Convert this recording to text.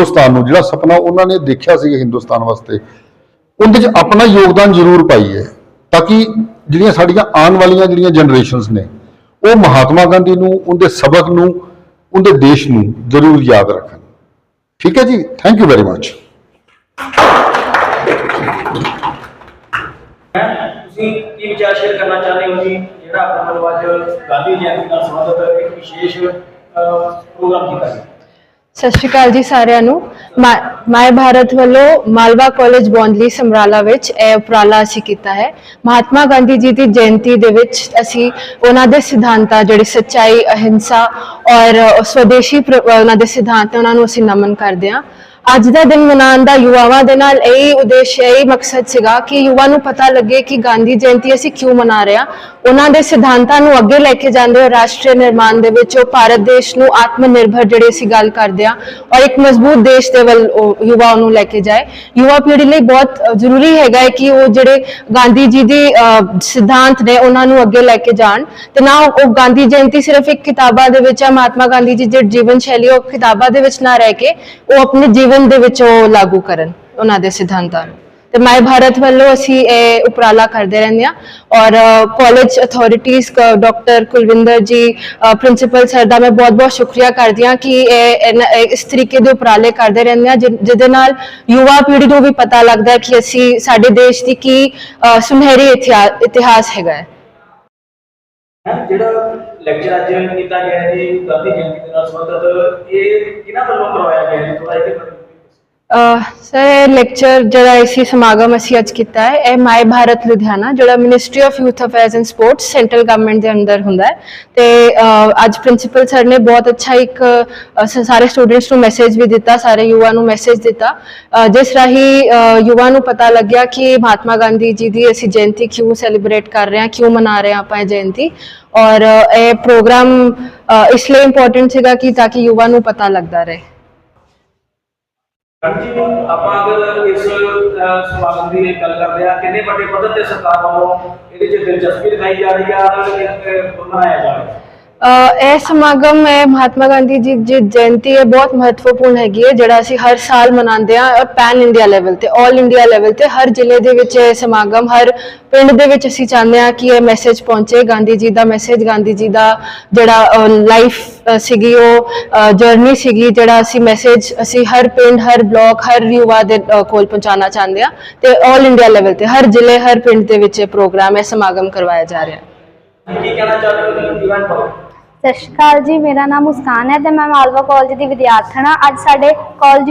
ਹਿੰਦੁਸਤਾਨ ਨੂੰ ਜਿਹੜਾ ਸੁਪਨਾ ਉਹਨਾਂ ਨੇ ਦੇਖਿਆ ਸੀ ਹਿੰਦੁਸਤਾਨ ਵਾਸਤੇ ਉਹਦੇ 'ਚ ਆਪਣਾ ਯੋਗਦਾਨ ਜ਼ਰੂਰ ਪਾਈਏ ਤਾਂ ਕਿ ਜਿਹੜੀਆਂ ਸਾਡੀਆਂ ਆਉਣ ਵਾਲੀਆਂ ਜਿਹੜੀਆਂ ਜਨਰੇਸ਼ਨਸ ਨੇ ਉਹ ਮਹਾਤਮਾ ਗਾਂਧੀ ਨੂੰ ਉਹਦੇ ਸਬਕ ਨੂੰ ਉਹਦੇ ਦੇਸ਼ ਨੂੰ ਜ਼ਰੂਰ ਯਾਦ ਰੱਖਣ। ਠੀਕ ਹੈ ਜੀ? ਥੈਂਕ ਯੂ ਵੈਰੀ ਮਚ ਤੁਸੀਂ ਕੀ ਵਿਚਾਰ ਸ਼ੇਅਰ ਕਰਨਾ ਚਾਹੁੰਦੇ ਹੋ ਜੀ? ਜਿਹੜਾ ਆਪਣਾ ਵੱਲੋਂ ਅੱਜ ਗਾਂਧੀ ਜਯੰਤੀ ਨਾਲ ਸੰਬੰਧਿਤ ਇੱਕ ਵਿਸ਼ੇਸ਼ ਅਹ, ਪ੍ਰੋਗਰਾਮ ਕੀਤਾ ਗਿਆ ਸਤਿ ਸ਼੍ਰੀ ਅਕਾਲ ਜੀ ਸਾਰਿਆਂ ਨੂੰ। ਮਾ- ਮਾਏ ਭਾਰਤ ਵੱਲੋਂ ਮਾਲਵਾ ਕਾਲਜ ਬੌਂਦਲੀ ਸਮਰਾਲਾ ਵਿੱਚ ਇਹ ਉਪਰਾਲਾ ਅਸੀਂ ਕੀਤਾ ਹੈ। ਮਹਾਤਮਾ ਗਾਂਧੀ ਜੀ ਦੀ ਜਯੰਤੀ ਦੇ ਵਿੱਚ ਅਸੀਂ ਉਹਨਾਂ ਦੇ ਸਿਧਾਂਤਾਂ, ਜਿਹੜੇ ਸੱਚਾਈ, ਅਹਿੰਸਾ ਔਰ ਸਵਦੇਸ਼ੀ ਪ੍ਰ- ਉਹਨਾਂ ਦੇ ਸਿਧਾਂਤ, ਉਹਨਾਂ ਨੂੰ ਅਸੀਂ ਨਮਨ ਕਰਦੇ ਹਾਂ। ਅੱਜ ਦਾ ਦਿਨ ਮਨਾਉਣ ਦਾ ਯੁਵਾਵਾਂ ਦੇ ਨਾਲ ਇਹ ਉਦੇਸ਼ ਇਹ ਮਕਸਦ ਸੀਗਾ ਕਿ ਯੁਵਾ ਨੂੰ ਪਤਾ ਲੱਗੇ ਕਿ ਗਾਂਧੀ ਜਯੰਤੀ ਅਸੀਂ ਕਿਉਂ ਮਨਾ ਰਹੇ ਹਾਂ। ਉਹਨਾਂ ਦੇ ਸਿਧਾਂਤਾਂ ਨੂੰ ਅੱਗੇ ਲੈ ਕੇ ਜਾਂਦੇ ਹੋਏ ਰਾਸ਼ਟਰੀ ਨਿਰਮਾਣ ਦੇ ਵਿੱਚ ਉਹ ਭਾਰਤ ਦੇਸ਼ ਨੂੰ ਆਤਮ ਨਿਰਭਰ ਜਿਹੜੇ ਅਸੀਂ ਗੱਲ ਕਰਦੇ ਹਾਂ ਔਰ ਇੱਕ ਮਜ਼ਬੂਤ ਦੇਸ਼ ਦੇ ਵੱਲ ਯੁਵਾ ਨੂੰ ਲੈ ਕੇ ਜਾਏ। ਯੁਵਾ ਪੀੜ੍ਹੀ ਲਈ ਬਹੁਤ ਜ਼ਰੂਰੀ ਹੈਗਾ ਹੈ ਕਿ ਉਹ ਜਿਹੜੇ ਗਾਂਧੀ ਜੀ ਦੇ ਅ, ਸਿਧਾਂਤ ਨੇ ਉਹਨਾਂ ਨੂੰ ਅੱਗੇ ਲੈ ਕੇ ਜਾਣ। ਤੇ ਨਾ ਉਹ ਗਾਂਧੀ ਜਯੰਤੀ ਸਿਰਫ ਇੱਕ ਕਿਤਾਬਾਂ ਦੇ ਵਿੱਚ ਹੈ ਮਹਾਤਮਾ ਗਾਂਧੀ ਜੀ ਜਿਹੜੀ ਜੀਵਨ ਸ਼ੈਲੀ ਉਹ ਕਿਤਾਬਾਂ ਦੇ ਵਿੱਚ ਨਾ ਰਹਿ ਕੇ ਉਹ ਆਪਣੇ ਜੀਵਨ ਦੇ ਵਿੱਚ ਉਹ ਲਾਗੂ ਕਰਨ ਉਹਨਾਂ ਦੇ ਸਿਧਾਂਤਾਂ ਨੂੰ। ਤੇ ਮਾਈ ਭਾਰਤ ਵੱਲੋਂ ਅਸੀਂ ਇਹ ਉਪਰਾਲਾ ਕਰਦੇ ਰਹਿੰਦੇ ਹਾਂ ਔਰ ਕਾਲਜ ਅਥਾਰਟੀਆਂ ਡਾਕਟਰ ਕੁਲਵਿੰਦਰ ਜੀ ਪ੍ਰਿੰਸੀਪਲ ਸਰ ਦਾ ਮੈਂ ਬਹੁਤ-ਬਹੁਤ ਸ਼ੁਕਰੀਆ ਕਰਦੀ ਹਾਂ ਕਿ ਇਹ ਇਸ ਤਰੀਕੇ ਦੇ ਉਪਰਾਲੇ ਕਰਦੇ ਰਹਿੰਦੇ ਹਾਂ ਜਿਹਦੇ ਨਾਲ ਯੁਵਾ ਪੀੜ੍ਹੀ ਨੂੰ ਵੀ ਪਤਾ ਲੱਗਦਾ ਕਿ ਅਸੀਂ, ਸਾਡੇ ਦੇਸ਼ ਦੀ ਕੀ ਸੁਨਹਿਰੀ ਇਤਿਹਾਸ ਹੈਗਾ ਹੈ। ਜਿਹੜਾ ਲੈਕਚਰ ਅੱਜ ਕੀਤਾ ਗਿਆ ਹੈ ਜੀ ਗਾਂਧੀ ਜਯੰਤੀ ਦੇ ਨਾਲ ਸੰਬੰਧਿਤ ਇਹ ਕਿਹਨਾਂ ਵੱਲੋਂ ਕਰਵਾਇਆ ਗਿਆ ਹੈ? ਥੋੜਾ ਇਹਦੇ ਸਰ ਇਹ ਲੈਕਚਰ ਜਿਹੜਾ ਇਸੀ ਸਮਾਗਮ ਅਸੀਂ ਅੱਜ ਕੀਤਾ ਹੈ ਇਹ ਮਾਈ ਭਾਰਤ ਲੁਧਿਆਣਾ ਜਿਹੜਾ ministry of youth affairs and sports central government ਦੇ ਅੰਦਰ ਹੁੰਦਾ ਹੈ। ਤੇ ਅੱਜ ਪ੍ਰਿੰਸੀਪਲ ਸਰ ਨੇ ਬਹੁਤ ਅੱਛਾ ਇੱਕ ਸ- ਸਾਰੇ ਸਟੂਡੈਂਟਸ ਨੂੰ ਮੈਸੇਜ ਵੀ ਦਿੱਤਾ ਸਾਰੇ ਯੁਵਾ ਨੂੰ ਮੈਸੇਜ ਦਿੱਤਾ। ਜਿਸ ਰਾਹੀਂ ਅਹ, ਯੁਵਾ ਨੂੰ ਪਤਾ ਲੱਗਿਆ ਕਿ ਮਹਾਤਮਾ ਗਾਂਧੀ ਜੀ ਦੀ ਅਸੀਂ ਜਯੰਤੀ ਕਿਉਂ ਸੈਲੀਬ੍ਰੇਟ ਕਰ ਰਹੇ ਹਾਂ ਕਿਉਂ ਮਨਾ ਰਹੇ ਹਾਂ ਆਪਾਂ ਇਹ ਜਯੰਤੀ। ਔਰ ਇਹ ਪ੍ਰੋਗਰਾਮ ਇਸ ਲਈ ਇੰਪੋਰਟੈਂਟ ਸੀਗਾ ਕਿ ਤਾਂ ਕਿ ਯੁਵਾ ਨੂੰ ਪਤਾ ਲੱਗਦਾ ਰਹੇ। ਹਾਂਜੀ ਆਪਾਂ ਅਗਰ ਇਸ ਅਹ, ਸਮਾਗਮ ਦੀ ਗੱਲ ਕਰਦੇ ਆ ਕਿੰਨੇ ਵੱਡੇ ਪੱਧਰ ਤੇ ਸਰਕਾਰ ਵੱਲੋਂ ਇਹਦੇ 'ਚ ਦਿਲਚਸਪੀ ਦਿਖਾਈ ਜਾ ਰਹੀ ਆ ਔਰ ਜਾ ਰਿਹਾ ਹੈ ਇਹ ਸਮਾਗਮ ਹੈ ਮਹਾਤਮਾ ਗਾਂਧੀ ਜੀ ਦੀ ਜਯੰਤੀ ਹੈ ਬਹੁਤ ਮਹੱਤਵਪੂਰਨ ਹੈਗੀ ਹੈ, ਜਿਹੜਾ ਅਸੀਂ ਹਰ ਸਾਲ ਮਨਾਉਂਦੇ ਹਾਂ ਔਰ ਪੈਨ ਇੰਡੀਆ ਲੈਵਲ ਤੇ 올 ਇੰਡੀਆ ਲੈਵਲ ਤੇ, ਹਰ ਜ਼ਿਲ੍ਹੇ ਦੇ ਵਿੱਚ ਇਹ ਸਮਾਗਮ, ਹਰ ਪਿੰਡ ਦੇ ਵਿੱਚ ਅਸੀਂ ਚਾਹੁੰਦੇ ਹਾਂ ਕਿ ਇਹ ਮੈਸੇਜ ਪਹੁੰਚੇ, ਗਾਂਧੀ ਜੀ ਦਾ ਮੈਸੇਜ ਗਾਂਧੀ ਜੀ ਦਾ ਜਿਹੜਾ ਲਾਈਫ ਸੀਗੀ ਉਹ ਜਰਨੀ ਸੀਗੀ, ਜਿਹੜਾ ਅਸੀਂ ਮੈਸੇਜ ਅਸੀਂ ਹਰ ਪਿੰਡ, ਹਰ ਬਲਾਕ ਹਰ ਯੁਵਾ ਦੇ ਕੋਲ ਪਹੁੰਚਾਉਣਾ ਚਾਹੁੰਦੇ ਹਾਂ ਤੇ 올 ਇੰਡੀਆ ਲੈਵਲ ਤੇ, ਹਰ ਜ਼ਿਲ੍ਹੇ, ਹਰ ਪਿੰਡ ਦੇ ਵਿੱਚ ਇਹ ਪ੍ਰੋਗਰਾਮ ਇਹ ਸਮਾਗਮ ਕਰਵਾਇਆ ਜਾ ਰਿਹਾ ਹੈ। ਕੀ ਕਹਿਣਾ ਚਾਹੁੰਦੇ ਹੋ ਤੁਸੀਂ ਇਵੈਂਟ ਬਾਰੇ ਸਤਿ ਸ਼੍ਰੀ ਅਕਾਲ ਜੀ, ਮੇਰਾ ਨਾਮ ਮੁਸਕਾਨ ਹੈ ਤੇ ਮੈਂ ਮਾਲਵਾ ਕਾਲਜ ਦੀ ਵਿਦਿਆਰਥਣ ਹਾਂ। ਅੱਜ ਸਾਡੇ ਕਾਲਜ